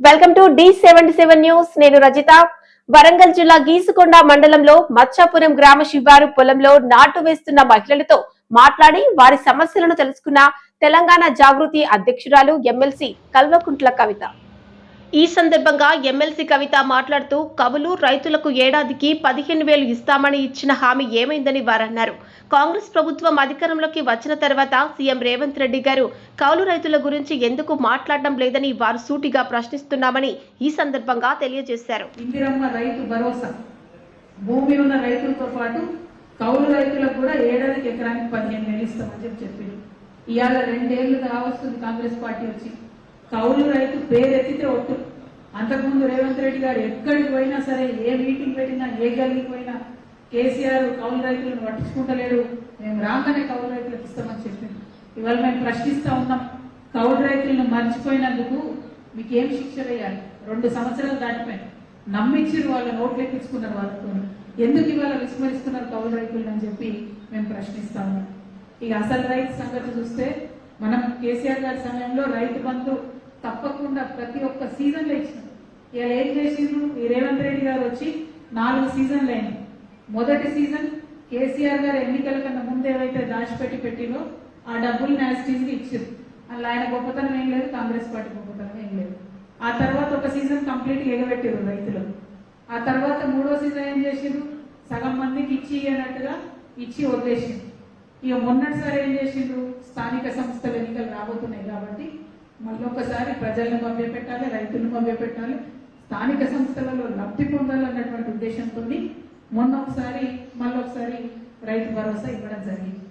Welcome to the seventy seven news. నేను రజిత. వరంగల్ జిల్లా గీసుకొండ మండలంలో మచ్చాపురం గ్రామ శివారు పొలంలో నాటు వేస్తున్న మహిళలతో మాట్లాడి వారి సమస్యలను తెలుసుకున్న తెలంగాణ జాగృతి అధ్యక్షురాలు ఎమ్మెల్సీ కల్వకుంట్ల కవిత. ఈ సందర్భంగా ఎమ్మెల్సీ కవిత మాట్లాడుతూ కవులు రైతులకు ఏడాదికి పదిహేను వేలు ఇస్తామని ఇచ్చిన హామీ ఏమైందని వారన్నారు. కాంగ్రెస్ ప్రభుత్వం అధికారంలోకి వచ్చిన తర్వాత సీఎం రేవంత్ రెడ్డి గారు కౌలు రైతుల గురించి ఎందుకు మాట్లాడడం లేదని వారు సూటిగా ప్రశ్నిస్తున్నామని ఈ సందర్భంగా తెలియజేశారు. భూమి ఉన్న రైతులతో పాటు కౌలు రైతులకు కూడా ఏడాదికి ఎకరానికి పదిహేను వేలు ఇస్తామని చెప్పి ఇవాళ రెండేళ్ళు కావస్తుంది కాంగ్రెస్ పార్టీ వచ్చి. కౌలు రైతు పేరెత్తితే ఒట్టు. అంతకుముందు రేవంత్ రెడ్డి గారు ఎక్కడికి పోయినా సరే ఏ మీటింగ్ పెట్టినా ఏ గల్లీకి పోయినా కేసీఆర్ కౌలు రైతులను పట్టించుకుంటలేడు. మేము రాగానే కౌలు రైతులకు ఇస్తామని చెప్పింది ఇవాళ మేము ప్రశ్నిస్తా ఉన్నాం. కౌలు రైతులను మర్చిపోయినందుకు మీకు ఏం శిక్ష వేయాలి? రెండు సంవత్సరాలు దాటిపోయింది. నమ్మించారు వాళ్ళ నోట్లు ఎక్కించుకున్నారు వాళ్ళతో. ఎందుకు ఇవాళ విస్మరిస్తున్నారు కౌలు రైతులను అని చెప్పి మేము ప్రశ్నిస్తా ఉన్నాం. ఇక అసలు రైతు సంగతి చూస్తే మనం కేసీఆర్ గారి సమయంలో రైతు బంధు తప్పకుండా ప్రతి ఒక్క సీజన్లో ఇచ్చినాం. ఇవాళ ఏం చేసిండ్రు? ఈ రేవంత్ రెడ్డి గారు వచ్చి నాలుగు సీజన్లు అయినాయి. మొదటి సీజన్ కేసీఆర్ గారు ఎన్నికల కన్నా ముందు ఏవైతే దాచిపెట్టి పెట్టినో ఆ డబ్బులు న్యాస్టీస్కి ఇచ్చారు అలా ఆయన గొప్పతనం ఏం లేదు కాంగ్రెస్ పార్టీ గొప్పతనం ఏం లేదు. ఆ తర్వాత ఒక సీజన్ కంప్లీట్ ఎగబెట్టారు రైతులు. ఆ తర్వాత మూడో సీజన్ ఏం చేసిండ్రు? సగం మందికి ఇచ్చి అన్నట్టుగా ఇచ్చి వదిలేసిండ్రు. ఇక మొన్నటిసారి ఏం చేసిండ్రు? స్థానిక సంస్థల ఎన్నికలు రాబోతున్నాయి కాబట్టి మళ్ళీ ఒకసారి ప్రజలను మభ్యపెట్టాలి రైతులను మభ్యపెట్టాలి స్థానిక సంస్థలలో లబ్ధి పొందాలన్నటువంటి ఉద్దేశంతో మొన్న ఒకసారి మళ్ళీ ఒకసారి రైతు భరోసా ఇవ్వడం జరిగింది.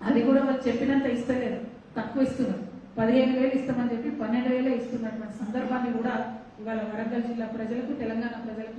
అది కూడా వాళ్ళు చెప్పినంత ఇస్తలేదు తక్కువ ఇస్తున్నారు. పదిహేను వేలు ఇస్తామని చెప్పి పన్నెండు వేలే ఇస్తున్నటువంటి సందర్భాన్ని కూడా ఇవాళ వరంగల్ జిల్లా ప్రజలకు తెలంగాణ ప్రజలకు